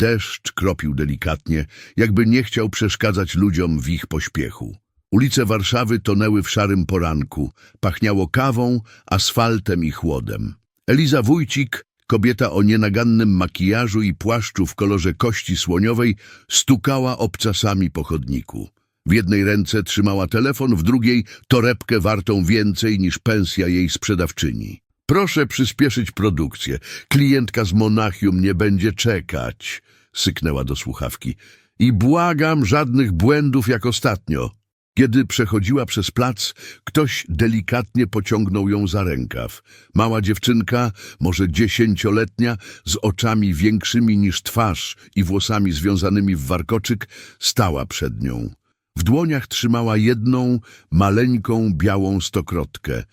Deszcz kropił delikatnie, jakby nie chciał przeszkadzać ludziom w ich pośpiechu. Ulice Warszawy tonęły w szarym poranku, pachniało kawą, asfaltem i chłodem. Eliza Wójcik, kobieta o nienagannym makijażu i płaszczu w kolorze kości słoniowej, stukała obcasami po chodniku. W jednej ręce trzymała telefon, w drugiej torebkę wartą więcej niż pensja jej sprzedawczyni. Proszę przyspieszyć produkcję. Klientka z Monachium nie będzie czekać, syknęła do słuchawki. I błagam żadnych błędów jak ostatnio. Kiedy przechodziła przez plac, ktoś delikatnie pociągnął ją za rękaw. Mała dziewczynka, może dziesięcioletnia, z oczami większymi niż twarz i włosami związanymi w warkoczyk, stała przed nią. W dłoniach trzymała jedną, maleńką, białą stokrotkę.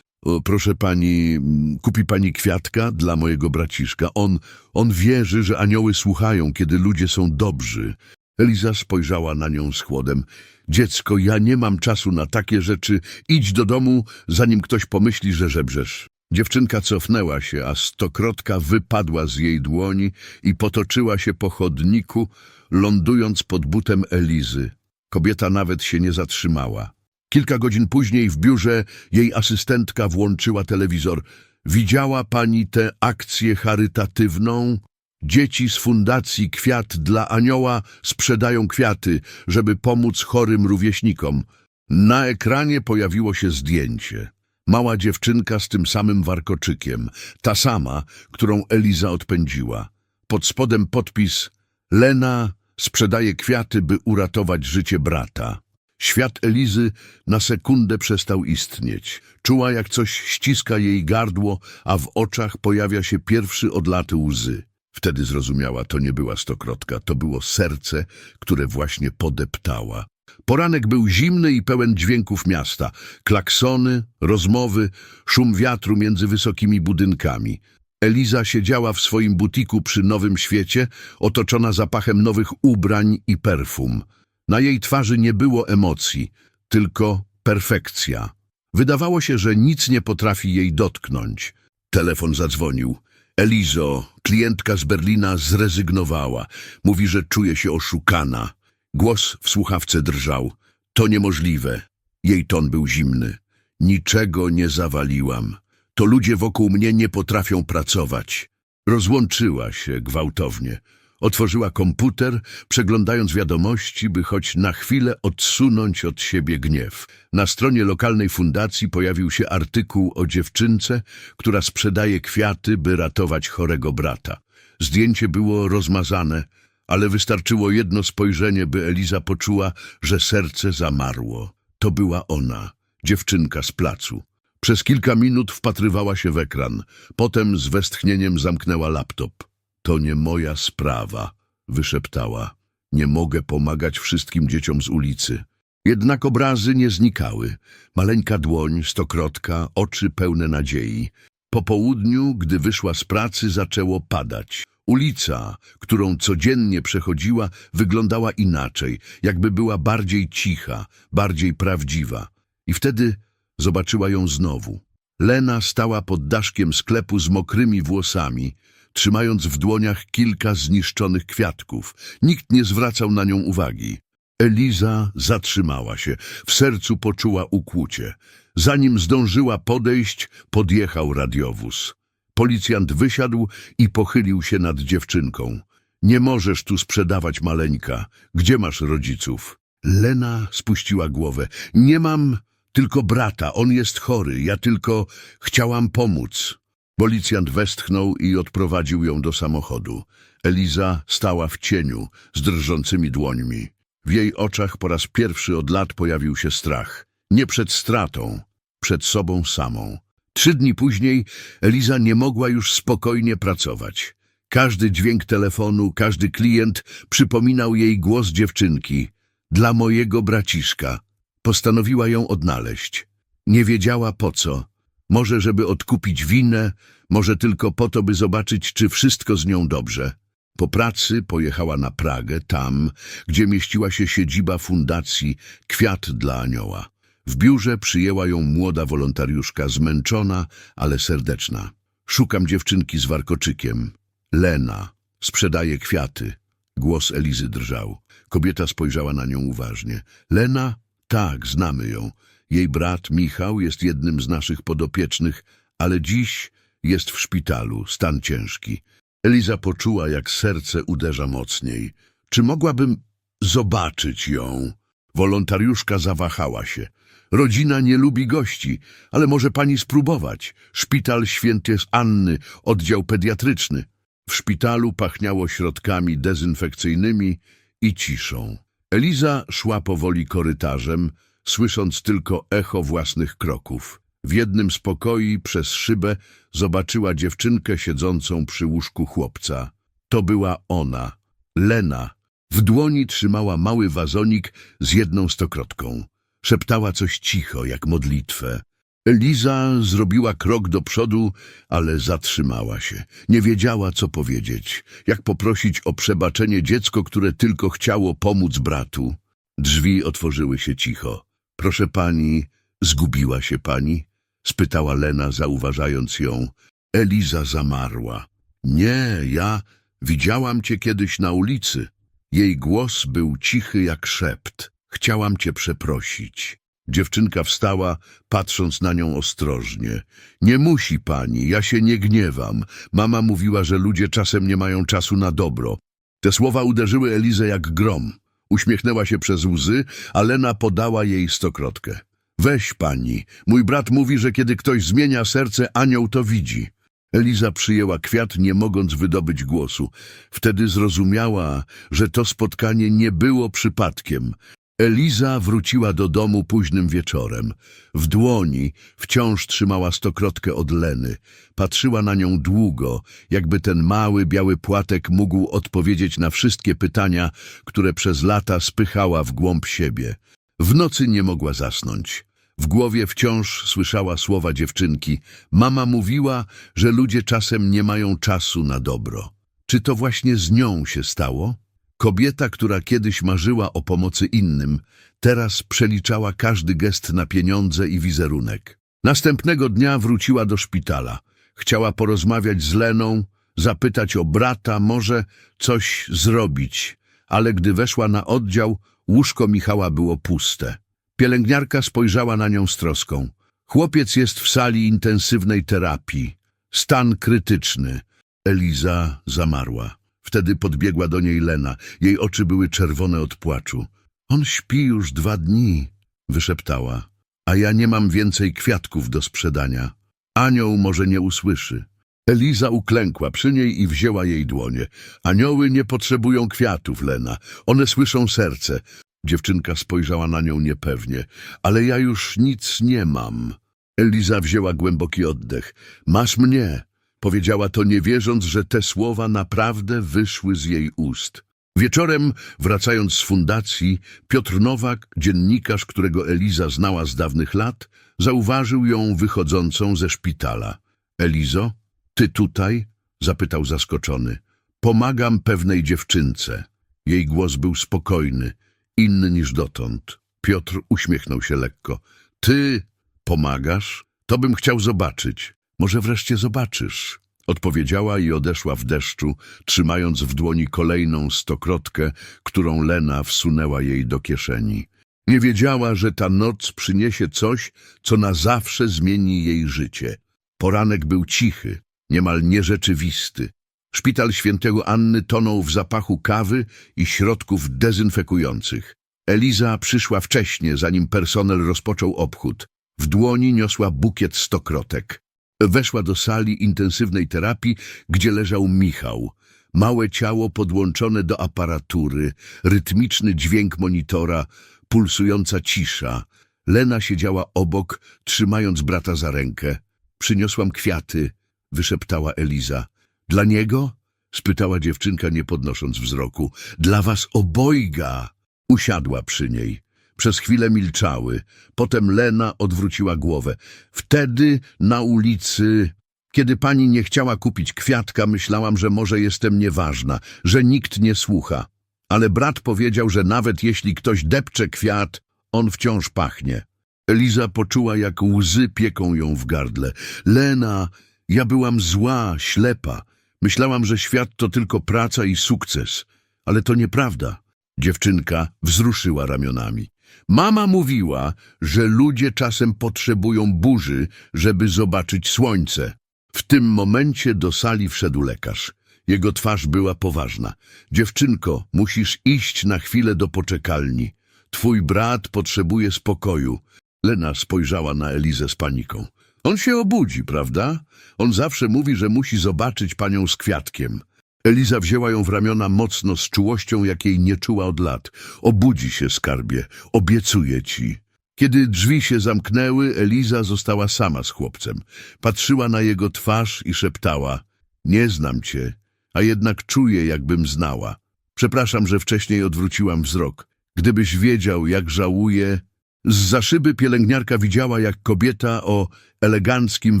Proszę pani, mm, kupi pani kwiatka dla mojego braciszka. On, on wierzy, że anioły słuchają, kiedy ludzie są dobrzy. Eliza spojrzała na nią z chłodem. Dziecko, ja nie mam czasu na takie rzeczy. Idź do domu, zanim ktoś pomyśli, że żebrzesz. Dziewczynka cofnęła się, a stokrotka wypadła z jej dłoni i potoczyła się po chodniku, lądując pod butem Elizy. Kobieta nawet się nie zatrzymała. Kilka godzin później w biurze jej asystentka włączyła telewizor. Widziała pani tę akcję charytatywną? Dzieci z fundacji Kwiat dla Anioła sprzedają kwiaty, żeby pomóc chorym rówieśnikom. Na ekranie pojawiło się zdjęcie. Mała dziewczynka z tym samym warkoczykiem, ta sama, którą Eliza odpędziła. Pod spodem podpis Lena sprzedaje kwiaty, by uratować życie brata. Świat Elizy na sekundę przestał istnieć. Czuła, jak coś ściska jej gardło, a w oczach pojawia się pierwszy od laty łzy. Wtedy zrozumiała, to nie była stokrotka, to było serce, które właśnie podeptała. Poranek był zimny i pełen dźwięków miasta. Klaksony, rozmowy, szum wiatru między wysokimi budynkami. Eliza siedziała w swoim butiku przy Nowym Świecie, otoczona zapachem nowych ubrań i perfum. Na jej twarzy nie było emocji, tylko perfekcja. Wydawało się, że nic nie potrafi jej dotknąć. Telefon zadzwonił. Elizo, klientka z Berlina, zrezygnowała. Mówi, że czuje się oszukana. Głos w słuchawce drżał. To niemożliwe. Jej ton był zimny. Niczego nie zawaliłam. To ludzie wokół mnie nie potrafią pracować. Rozłączyła się gwałtownie. Otworzyła komputer, przeglądając wiadomości, by choć na chwilę odsunąć od siebie gniew. Na stronie lokalnej fundacji pojawił się artykuł o dziewczynce, która sprzedaje kwiaty, by ratować chorego brata. Zdjęcie było rozmazane, ale wystarczyło jedno spojrzenie, by Eliza poczuła, że serce zamarło. To była ona, dziewczynka z placu. Przez kilka minut wpatrywała się w ekran, potem z westchnieniem zamknęła laptop. To nie moja sprawa, wyszeptała. Nie mogę pomagać wszystkim dzieciom z ulicy. Jednak obrazy nie znikały. Maleńka dłoń, stokrotka, oczy pełne nadziei. Po południu, gdy wyszła z pracy, zaczęło padać. Ulica, którą codziennie przechodziła, wyglądała inaczej, jakby była bardziej cicha, bardziej prawdziwa. I wtedy zobaczyła ją znowu. Lena stała pod daszkiem sklepu z mokrymi włosami, trzymając w dłoniach kilka zniszczonych kwiatków. Nikt nie zwracał na nią uwagi. Eliza zatrzymała się, w sercu poczuła ukłucie. Zanim zdążyła podejść, podjechał radiowóz. Policjant wysiadł i pochylił się nad dziewczynką. Nie możesz tu sprzedawać maleńka. Gdzie masz rodziców? Lena spuściła głowę. Nie mam tylko brata, on jest chory. Ja tylko chciałam pomóc. Policjant westchnął i odprowadził ją do samochodu. Eliza stała w cieniu, z drżącymi dłońmi. W jej oczach po raz pierwszy od lat pojawił się strach. Nie przed stratą, przed sobą samą. Trzy dni później Eliza nie mogła już spokojnie pracować. Każdy dźwięk telefonu, każdy klient przypominał jej głos dziewczynki. Dla mojego braciszka. Postanowiła ją odnaleźć. Nie wiedziała po co. Może, żeby odkupić winę, może tylko po to, by zobaczyć, czy wszystko z nią dobrze. Po pracy pojechała na Pragę, tam, gdzie mieściła się siedziba fundacji Kwiat dla Anioła. W biurze przyjęła ją młoda wolontariuszka, zmęczona, ale serdeczna. Szukam dziewczynki z warkoczykiem. Lena. Sprzedaje kwiaty. Głos Elizy drżał. Kobieta spojrzała na nią uważnie. Lena? Tak, znamy ją. Jej brat Michał jest jednym z naszych podopiecznych, ale dziś jest w szpitalu, stan ciężki. Eliza poczuła, jak serce uderza mocniej. Czy mogłabym zobaczyć ją? Wolontariuszka zawahała się. Rodzina nie lubi gości, ale może pani spróbować. Szpital Święty Anny, oddział pediatryczny. W szpitalu pachniało środkami dezynfekcyjnymi i ciszą. Eliza szła powoli korytarzem, słysząc tylko echo własnych kroków. W jednym z pokoi przez szybę zobaczyła dziewczynkę siedzącą przy łóżku chłopca. To była ona, Lena. W dłoni trzymała mały wazonik z jedną stokrotką. Szeptała coś cicho, jak modlitwę. Eliza zrobiła krok do przodu, ale zatrzymała się. Nie wiedziała, co powiedzieć. Jak poprosić o przebaczenie dziecko, które tylko chciało pomóc bratu. Drzwi otworzyły się cicho. Proszę pani, zgubiła się pani? spytała Lena, zauważając ją. Eliza zamarła. Nie, ja widziałam cię kiedyś na ulicy. Jej głos był cichy jak szept. Chciałam cię przeprosić. Dziewczynka wstała, patrząc na nią ostrożnie. Nie musi pani, ja się nie gniewam. Mama mówiła, że ludzie czasem nie mają czasu na dobro. Te słowa uderzyły Elizę jak grom. Uśmiechnęła się przez łzy, a Lena podała jej stokrotkę. Weź pani, mój brat mówi, że kiedy ktoś zmienia serce, anioł to widzi. Eliza przyjęła kwiat, nie mogąc wydobyć głosu. Wtedy zrozumiała, że to spotkanie nie było przypadkiem. Eliza wróciła do domu późnym wieczorem. W dłoni wciąż trzymała stokrotkę od Leny. Patrzyła na nią długo, jakby ten mały, biały płatek mógł odpowiedzieć na wszystkie pytania, które przez lata spychała w głąb siebie. W nocy nie mogła zasnąć. W głowie wciąż słyszała słowa dziewczynki. Mama mówiła, że ludzie czasem nie mają czasu na dobro. Czy to właśnie z nią się stało? Kobieta, która kiedyś marzyła o pomocy innym, teraz przeliczała każdy gest na pieniądze i wizerunek. Następnego dnia wróciła do szpitala. Chciała porozmawiać z Leną, zapytać o brata, może coś zrobić, ale gdy weszła na oddział, łóżko Michała było puste. Pielęgniarka spojrzała na nią z troską. Chłopiec jest w sali intensywnej terapii. Stan krytyczny. Eliza zamarła. Wtedy podbiegła do niej Lena. Jej oczy były czerwone od płaczu. On śpi już dwa dni, wyszeptała. A ja nie mam więcej kwiatków do sprzedania. Anioł może nie usłyszy. Eliza uklękła przy niej i wzięła jej dłonie. Anioły nie potrzebują kwiatów, Lena. One słyszą serce. Dziewczynka spojrzała na nią niepewnie. Ale ja już nic nie mam. Eliza wzięła głęboki oddech. Masz mnie, powiedziała to nie wierząc, że te słowa naprawdę wyszły z jej ust. Wieczorem, wracając z fundacji, Piotr Nowak, dziennikarz, którego Eliza znała z dawnych lat, zauważył ją wychodzącą ze szpitala. Elizo, ty tutaj? zapytał zaskoczony. Pomagam pewnej dziewczynce. Jej głos był spokojny, inny niż dotąd. Piotr uśmiechnął się lekko. Ty pomagasz? To bym chciał zobaczyć. Może wreszcie zobaczysz. Odpowiedziała i odeszła w deszczu, trzymając w dłoni kolejną stokrotkę, którą Lena wsunęła jej do kieszeni. Nie wiedziała, że ta noc przyniesie coś, co na zawsze zmieni jej życie. Poranek był cichy, niemal nierzeczywisty. Szpital świętego Anny tonął w zapachu kawy i środków dezynfekujących. Eliza przyszła wcześnie, zanim personel rozpoczął obchód. W dłoni niosła bukiet stokrotek. Weszła do sali intensywnej terapii, gdzie leżał Michał. Małe ciało podłączone do aparatury, rytmiczny dźwięk monitora, pulsująca cisza. Lena siedziała obok, trzymając brata za rękę. Przyniosłam kwiaty, wyszeptała Eliza. Dla niego? spytała dziewczynka, nie podnosząc wzroku. Dla was obojga! Usiadła przy niej. Przez chwilę milczały. Potem Lena odwróciła głowę. Wtedy na ulicy, kiedy pani nie chciała kupić kwiatka, myślałam, że może jestem nieważna, że nikt nie słucha. Ale brat powiedział, że nawet jeśli ktoś depcze kwiat, on wciąż pachnie. Eliza poczuła, jak łzy pieką ją w gardle. Lena, ja byłam zła, ślepa. Myślałam, że świat to tylko praca i sukces. Ale to nieprawda. Dziewczynka wzruszyła ramionami. Mama mówiła, że ludzie czasem potrzebują burzy, żeby zobaczyć słońce. W tym momencie do sali wszedł lekarz. Jego twarz była poważna. Dziewczynko, musisz iść na chwilę do poczekalni. Twój brat potrzebuje spokoju. Lena spojrzała na Elizę z paniką. On się obudzi, prawda? On zawsze mówi, że musi zobaczyć panią z kwiatkiem. Eliza wzięła ją w ramiona mocno z czułością, jakiej nie czuła od lat. Obudzi się, skarbie, obiecuję ci. Kiedy drzwi się zamknęły, Eliza została sama z chłopcem. Patrzyła na jego twarz i szeptała. Nie znam cię, a jednak czuję, jakbym znała. Przepraszam, że wcześniej odwróciłam wzrok. Gdybyś wiedział, jak żałuję... Z za szyby pielęgniarka widziała, jak kobieta o eleganckim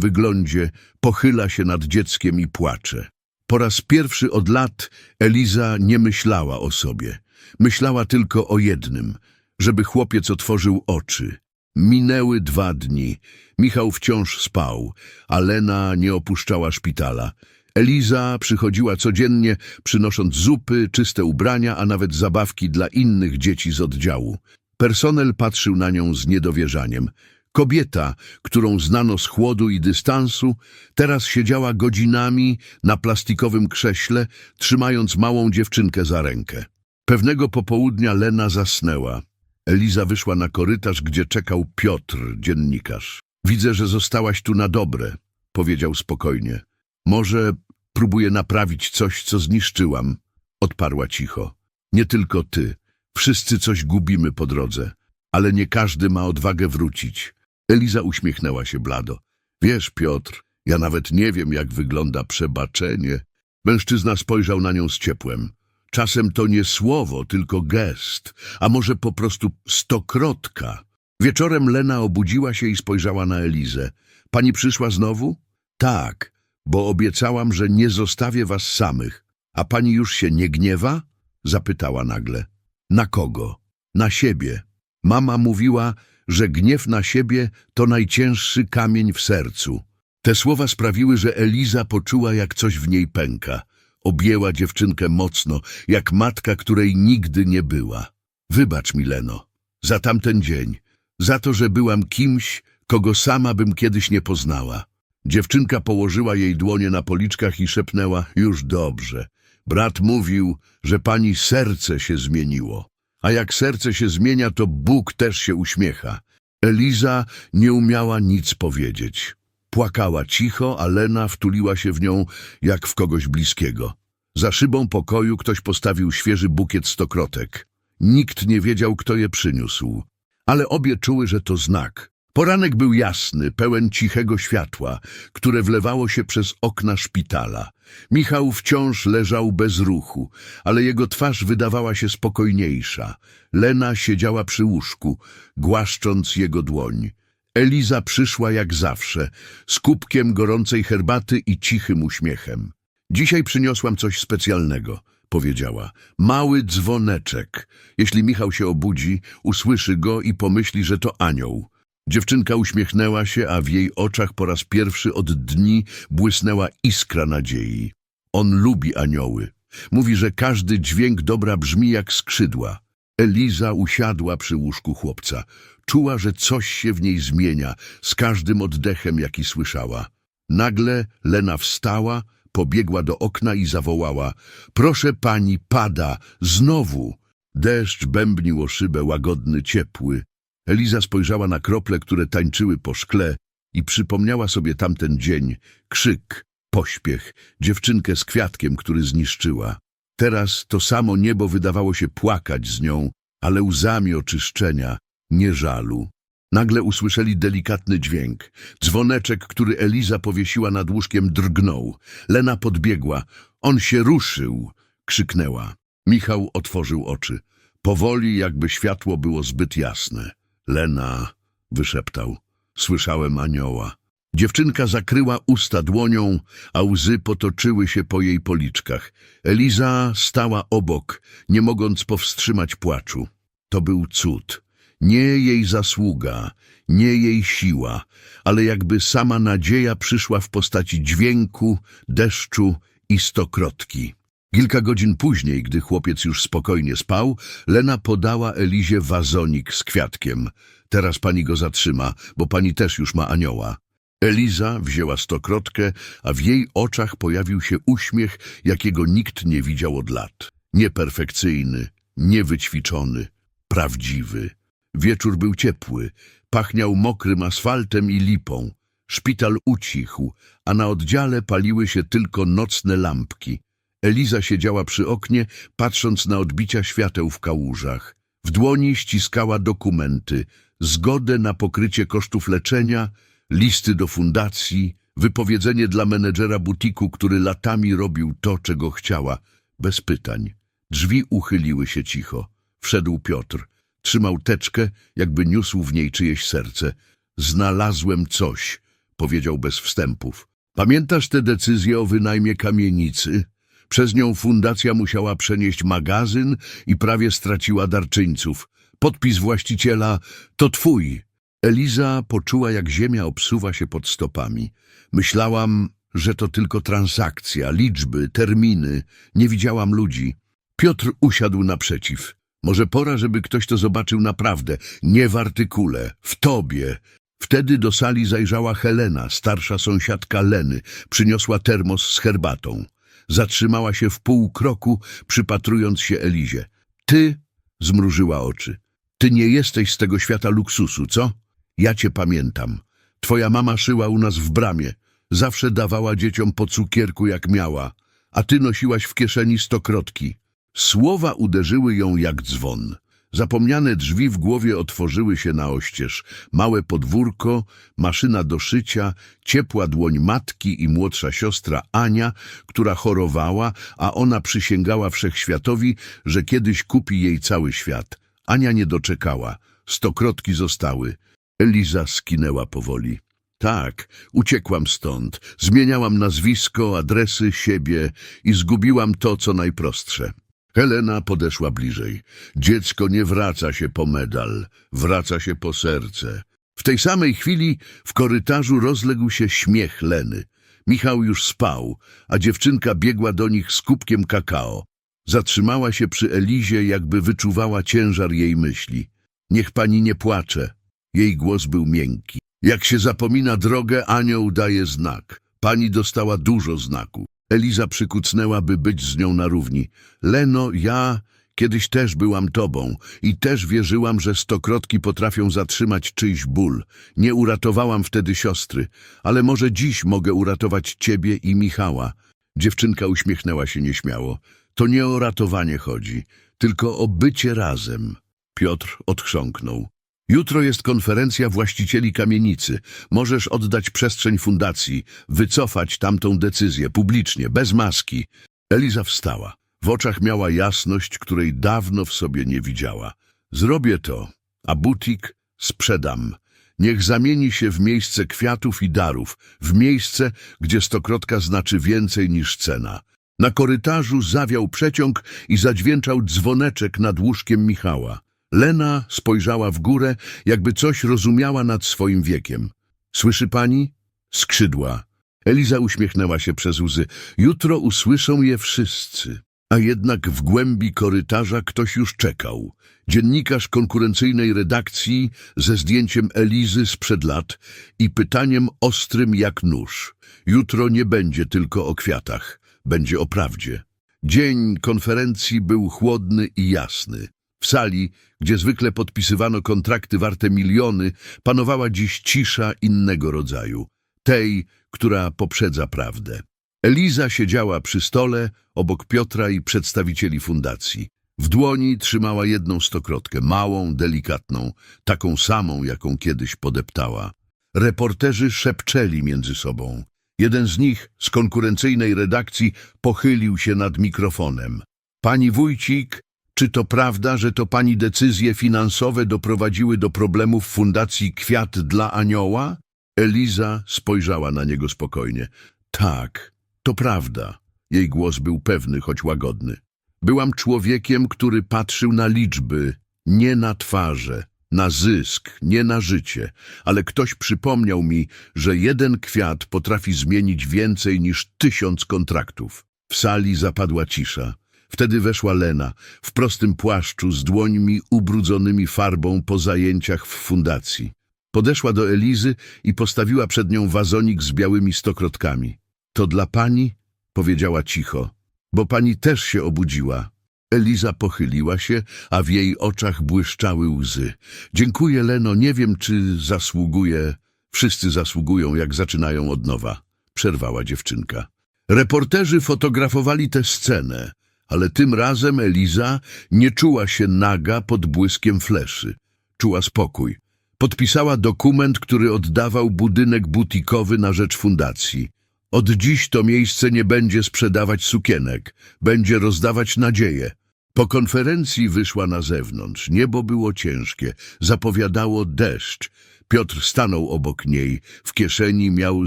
wyglądzie pochyla się nad dzieckiem i płacze. Po raz pierwszy od lat Eliza nie myślała o sobie. Myślała tylko o jednym, żeby chłopiec otworzył oczy. Minęły dwa dni. Michał wciąż spał, a Lena nie opuszczała szpitala. Eliza przychodziła codziennie, przynosząc zupy, czyste ubrania, a nawet zabawki dla innych dzieci z oddziału. Personel patrzył na nią z niedowierzaniem. Kobieta, którą znano z chłodu i dystansu, teraz siedziała godzinami na plastikowym krześle, trzymając małą dziewczynkę za rękę. Pewnego popołudnia Lena zasnęła. Eliza wyszła na korytarz, gdzie czekał Piotr, dziennikarz. Widzę, że zostałaś tu na dobre, powiedział spokojnie. Może próbuję naprawić coś, co zniszczyłam, odparła cicho. Nie tylko ty. Wszyscy coś gubimy po drodze, ale nie każdy ma odwagę wrócić. Eliza uśmiechnęła się blado. Wiesz, Piotr, ja nawet nie wiem, jak wygląda przebaczenie. Mężczyzna spojrzał na nią z ciepłem. Czasem to nie słowo, tylko gest, a może po prostu stokrotka. Wieczorem Lena obudziła się i spojrzała na Elizę. Pani przyszła znowu? Tak, bo obiecałam, że nie zostawię was samych. A pani już się nie gniewa? Zapytała nagle. Na kogo? Na siebie. Mama mówiła, że gniew na siebie to najcięższy kamień w sercu. Te słowa sprawiły, że Eliza poczuła, jak coś w niej pęka. Objęła dziewczynkę mocno, jak matka, której nigdy nie była. Wybacz mi, Leno, za tamten dzień, za to, że byłam kimś, kogo sama bym kiedyś nie poznała. Dziewczynka położyła jej dłonie na policzkach i szepnęła, już dobrze. Brat mówił, że pani serce się zmieniło. A jak serce się zmienia, to Bóg też się uśmiecha. Eliza nie umiała nic powiedzieć. Płakała cicho, a Lena wtuliła się w nią jak w kogoś bliskiego. Za szybą pokoju ktoś postawił świeży bukiet stokrotek. Nikt nie wiedział, kto je przyniósł. Ale obie czuły, że to znak. Poranek był jasny, pełen cichego światła, które wlewało się przez okna szpitala. Michał wciąż leżał bez ruchu, ale jego twarz wydawała się spokojniejsza. Lena siedziała przy łóżku, głaszcząc jego dłoń. Eliza przyszła jak zawsze, z kubkiem gorącej herbaty i cichym uśmiechem. Dzisiaj przyniosłam coś specjalnego, powiedziała. Mały dzwoneczek. Jeśli Michał się obudzi, usłyszy go i pomyśli, że to anioł. Dziewczynka uśmiechnęła się, a w jej oczach po raz pierwszy od dni błysnęła iskra nadziei. On lubi anioły. Mówi, że każdy dźwięk dobra brzmi jak skrzydła. Eliza usiadła przy łóżku chłopca. Czuła, że coś się w niej zmienia z każdym oddechem, jaki słyszała. Nagle Lena wstała, pobiegła do okna i zawołała — Proszę pani, pada, znowu! Deszcz bębnił o szybę, łagodny, ciepły. Eliza spojrzała na krople, które tańczyły po szkle i przypomniała sobie tamten dzień, krzyk, pośpiech, dziewczynkę z kwiatkiem, który zniszczyła. Teraz to samo niebo wydawało się płakać z nią, ale łzami oczyszczenia, nie żalu. Nagle usłyszeli delikatny dźwięk. Dzwoneczek, który Eliza powiesiła nad łóżkiem, drgnął. Lena podbiegła. On się ruszył! krzyknęła. Michał otworzył oczy. Powoli, jakby światło było zbyt jasne. Lena, wyszeptał. Słyszałem anioła. Dziewczynka zakryła usta dłonią, a łzy potoczyły się po jej policzkach. Eliza stała obok, nie mogąc powstrzymać płaczu. To był cud. Nie jej zasługa, nie jej siła, ale jakby sama nadzieja przyszła w postaci dźwięku, deszczu i stokrotki. Kilka godzin później, gdy chłopiec już spokojnie spał, Lena podała Elizie wazonik z kwiatkiem. Teraz pani go zatrzyma, bo pani też już ma anioła. Eliza wzięła stokrotkę, a w jej oczach pojawił się uśmiech, jakiego nikt nie widział od lat. Nieperfekcyjny, niewyćwiczony, prawdziwy. Wieczór był ciepły, pachniał mokrym asfaltem i lipą. Szpital ucichł, a na oddziale paliły się tylko nocne lampki. Eliza siedziała przy oknie, patrząc na odbicia świateł w kałużach. W dłoni ściskała dokumenty, zgodę na pokrycie kosztów leczenia, listy do fundacji, wypowiedzenie dla menedżera butiku, który latami robił to, czego chciała, bez pytań. Drzwi uchyliły się cicho. Wszedł Piotr. Trzymał teczkę, jakby niósł w niej czyjeś serce. Znalazłem coś, powiedział bez wstępów. Pamiętasz tę decyzję o wynajmie kamienicy? Przez nią fundacja musiała przenieść magazyn i prawie straciła darczyńców. Podpis właściciela to twój. Eliza poczuła, jak ziemia obsuwa się pod stopami. Myślałam, że to tylko transakcja, liczby, terminy. Nie widziałam ludzi. Piotr usiadł naprzeciw. Może pora, żeby ktoś to zobaczył naprawdę, nie w artykule, w tobie. Wtedy do sali zajrzała Helena, starsza sąsiadka Leny. Przyniosła termos z herbatą. Zatrzymała się w pół kroku, przypatrując się Elizie. Ty, zmrużyła oczy, ty nie jesteś z tego świata luksusu, co? Ja cię pamiętam. Twoja mama szyła u nas w bramie. Zawsze dawała dzieciom po cukierku jak miała, a ty nosiłaś w kieszeni stokrotki. Słowa uderzyły ją jak dzwon. Zapomniane drzwi w głowie otworzyły się na oścież. Małe podwórko, maszyna do szycia, ciepła dłoń matki i młodsza siostra Ania, która chorowała, a ona przysięgała wszechświatowi, że kiedyś kupi jej cały świat. Ania nie doczekała. Stokrotki zostały. Eliza skinęła powoli. Tak, uciekłam stąd. Zmieniałam nazwisko, adresy, siebie i zgubiłam to, co najprostsze. Helena podeszła bliżej. Dziecko nie wraca się po medal, wraca się po serce. W tej samej chwili w korytarzu rozległ się śmiech Leny. Michał już spał, a dziewczynka biegła do nich z kubkiem kakao. Zatrzymała się przy Elizie, jakby wyczuwała ciężar jej myśli. Niech pani nie płacze. Jej głos był miękki. Jak się zapomina drogę, anioł daje znak. Pani dostała dużo znaku. Eliza przykucnęła, by być z nią na równi. Leno, ja kiedyś też byłam tobą i też wierzyłam, że stokrotki potrafią zatrzymać czyjś ból. Nie uratowałam wtedy siostry, ale może dziś mogę uratować ciebie i Michała. Dziewczynka uśmiechnęła się nieśmiało. To nie o ratowanie chodzi, tylko o bycie razem. Piotr odchrząknął. Jutro jest konferencja właścicieli kamienicy. Możesz oddać przestrzeń fundacji, wycofać tamtą decyzję publicznie, bez maski. Eliza wstała. W oczach miała jasność, której dawno w sobie nie widziała. Zrobię to, a butik sprzedam. Niech zamieni się w miejsce kwiatów i darów, w miejsce, gdzie stokrotka znaczy więcej niż cena. Na korytarzu zawiał przeciąg i zadźwięczał dzwoneczek nad łóżkiem Michała. Lena spojrzała w górę, jakby coś rozumiała nad swoim wiekiem. Słyszy pani? Skrzydła. Eliza uśmiechnęła się przez łzy. Jutro usłyszą je wszyscy. A jednak w głębi korytarza ktoś już czekał. Dziennikarz konkurencyjnej redakcji ze zdjęciem Elizy sprzed lat i pytaniem ostrym jak nóż. Jutro nie będzie tylko o kwiatach, będzie o prawdzie. Dzień konferencji był chłodny i jasny. W sali, gdzie zwykle podpisywano kontrakty warte miliony, panowała dziś cisza innego rodzaju, tej, która poprzedza prawdę. Eliza siedziała przy stole obok Piotra i przedstawicieli fundacji. W dłoni trzymała jedną stokrotkę, małą, delikatną, taką samą, jaką kiedyś podeptała. Reporterzy szepczeli między sobą. Jeden z nich z konkurencyjnej redakcji pochylił się nad mikrofonem. Pani Wójcik, czy to prawda, że to pani decyzje finansowe doprowadziły do problemów Fundacji Kwiat dla Anioła? Eliza spojrzała na niego spokojnie. Tak, to prawda. Jej głos był pewny, choć łagodny. Byłam człowiekiem, który patrzył na liczby, nie na twarze, na zysk, nie na życie, ale ktoś przypomniał mi, że jeden kwiat potrafi zmienić więcej niż tysiąc kontraktów. W sali zapadła cisza. Wtedy weszła Lena, w prostym płaszczu, z dłońmi ubrudzonymi farbą po zajęciach w fundacji. Podeszła do Elizy i postawiła przed nią wazonik z białymi stokrotkami. To dla pani? powiedziała cicho, bo pani też się obudziła. Eliza pochyliła się, a w jej oczach błyszczały łzy. Dziękuję, Leno, nie wiem, czy zasługuję. Wszyscy zasługują, jak zaczynają od nowa, przerwała dziewczynka. Reporterzy fotografowali tę scenę, ale tym razem Eliza nie czuła się naga pod błyskiem fleszy. Czuła spokój. Podpisała dokument, który oddawał budynek butikowy na rzecz fundacji. Od dziś to miejsce nie będzie sprzedawać sukienek, będzie rozdawać nadzieję. Po konferencji wyszła na zewnątrz. Niebo było ciężkie, zapowiadało deszcz. Piotr stanął obok niej, w kieszeni miał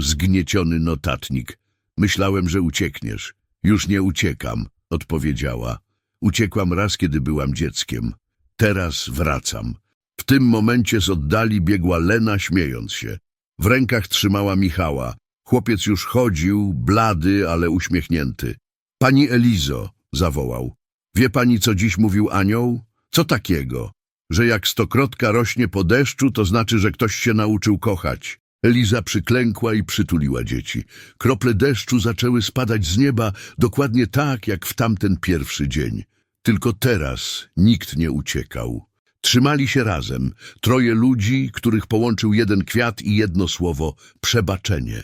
zgnieciony notatnik. Myślałem, że uciekniesz. Już nie uciekam, odpowiedziała. Uciekłam raz, kiedy byłam dzieckiem. Teraz wracam. W tym momencie z oddali biegła Lena, śmiejąc się. W rękach trzymała Michała. Chłopiec już chodził, blady, ale uśmiechnięty. Pani Elizo, zawołał. Wie pani, co dziś mówił anioł? Co takiego? Że jak stokrotka rośnie po deszczu, to znaczy, że ktoś się nauczył kochać. Eliza przyklękła i przytuliła dzieci. Krople deszczu zaczęły spadać z nieba dokładnie tak, jak w tamten pierwszy dzień. Tylko teraz nikt nie uciekał. Trzymali się razem, troje ludzi, których połączył jeden kwiat i jedno słowo – przebaczenie.